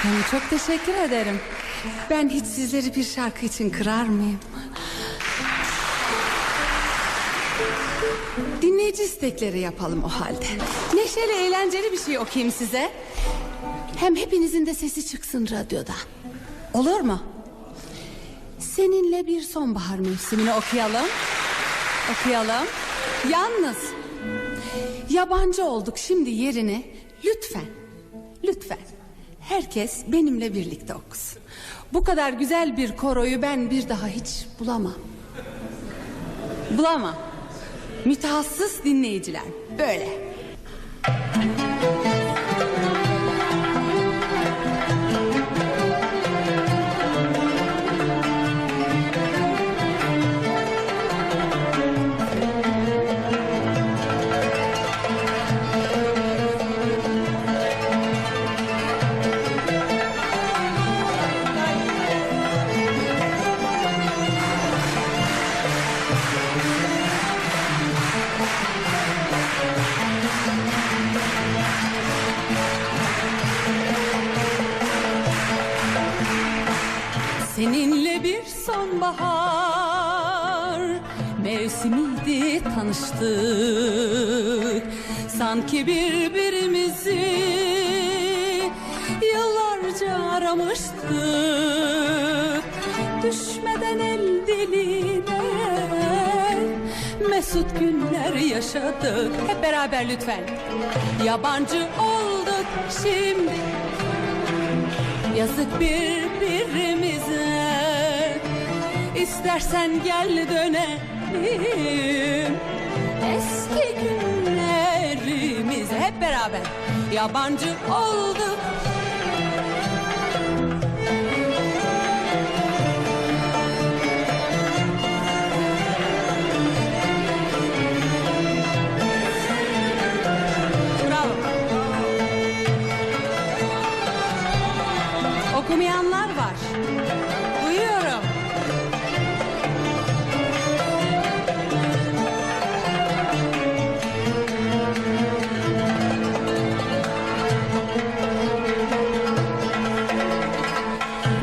Efendim çok teşekkür ederim. Ben hiç sizleri bir şarkı için kırar mıyım? Dinleyici istekleri yapalım o halde. Neşeli, eğlenceli bir şey okuyayım size. Hem hepinizin de sesi çıksın radyoda. Olur mu? Seninle bir sonbahar mevsimini okuyalım. Okuyalım. Yalnız yabancı olduk şimdi yerini lütfen, lütfen herkes benimle birlikte okusun. Bu kadar güzel bir koroyu ben bir daha hiç bulamam. Bulamam. Mütehassıs dinleyiciler böyle. Seninle bir sonbahar mevsimiydi tanıştık. Sanki birbirimizi yıllarca aramıştık. Düşmeden el diline mesut günler yaşadık. Hep beraber lütfen. Yabancı olduk şimdi Yazık birbirimize. İstersen gel dönelim. Eski günlerimize Hep beraber. Yabancı olduk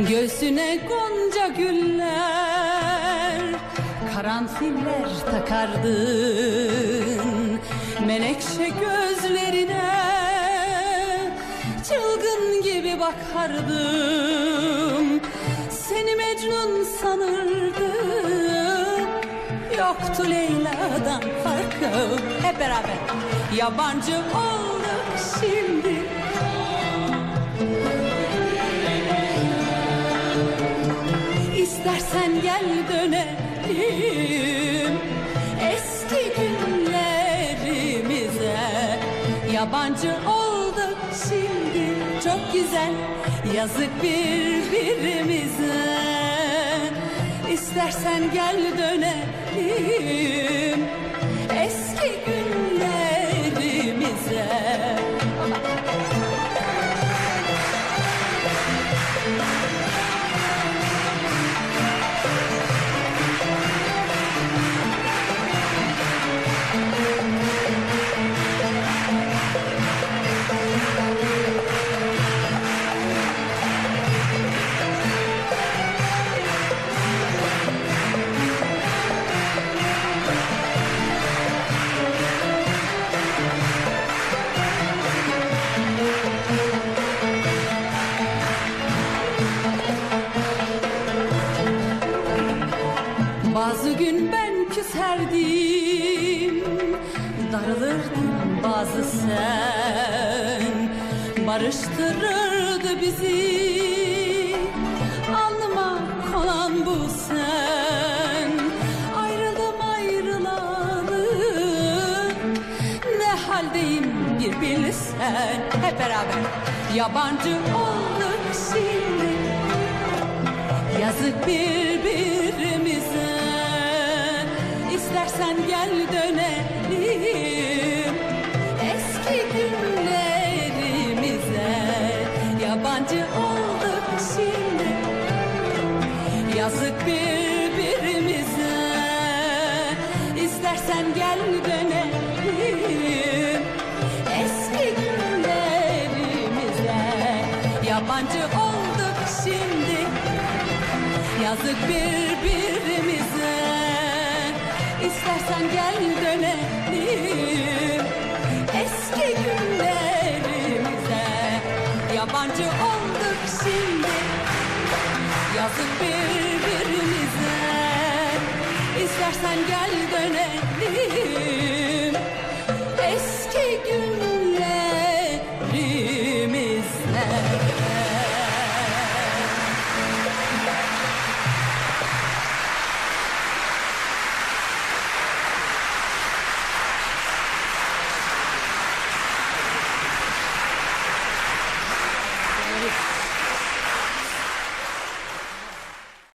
Göğsüne gonca güller Karanfiller takardın. Menekşe gözlerine Çılgın gibi bakardım Seni Mecnun sanırdım. Yoktu Leyla'dan farkım. Hep beraber. Yabancı olduk şimdi İstersen gel dönelim eski günlerimize. Yabancı olduk şimdi çok güzel yazık birbirimize. İstersen gel dönelim eski günlerimize Darılırdın bazı sen Barıştırırdı bizi. Alnıma konan bu sen Ayrıldım ayrılalı Ne haldeyim bir bilsen Hep beraber Yabancı olduk şimdi. Yazık birbirimize İstersen gel dönelim. Eski günlerimize. Yabancı olduk şimdi. Yazık birbirimize. İstersen gel dönelim. Eski günlerimize. Yabancı olduk şimdi. Yazık birbirimize İstersen gel dönelim. Eski günlerimize. Yabancı olduk şimdi. Yazık birbirimize. İstersen gel dönelim